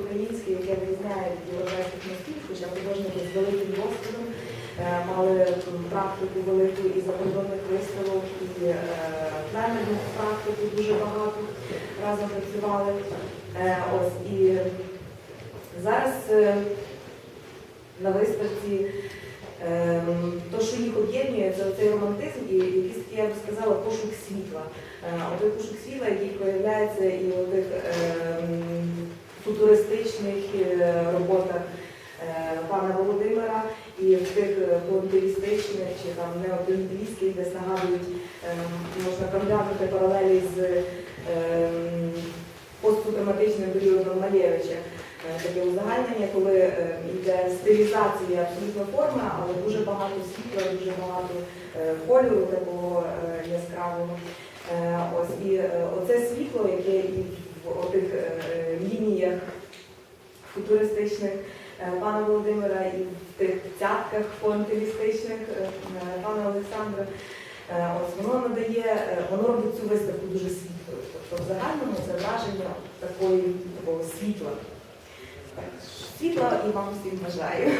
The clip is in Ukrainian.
Українське, яке від європейських мостів, хоча художники з великим досвідом е, мали практику велику і закордонних виставок, і е, практику дуже багато разом працювали. Е, Ось і зараз е, на виставці то, що їх об'єднує, це цей романтизм і якийсь, я б сказала, пошук світла. Е, Той пошук світла, який проявляється і у тих футуристичних е, роботах е, пана Володимира, і в тих е, понтилістичних чи там неопонтилістських, десь нагадують, можна проглянути паралелі з ем, постсуперматичним періодом Малєвича. Е, Таке узагальнення, коли е, йде стилізація абсолютно форми, але дуже багато світла, дуже багато е, кольору такого е, яскравого. Е, Ось і е, оце світло, яке і в отих лініях футуристичних е, пана Володимира, і в тих цятках понтилістичних е, е, пана Олександра. Ось воно надає, воно робить цю виставку дуже світлою. Тобто в загальному це враження такої такого світла. Світла і вам всім бажаю.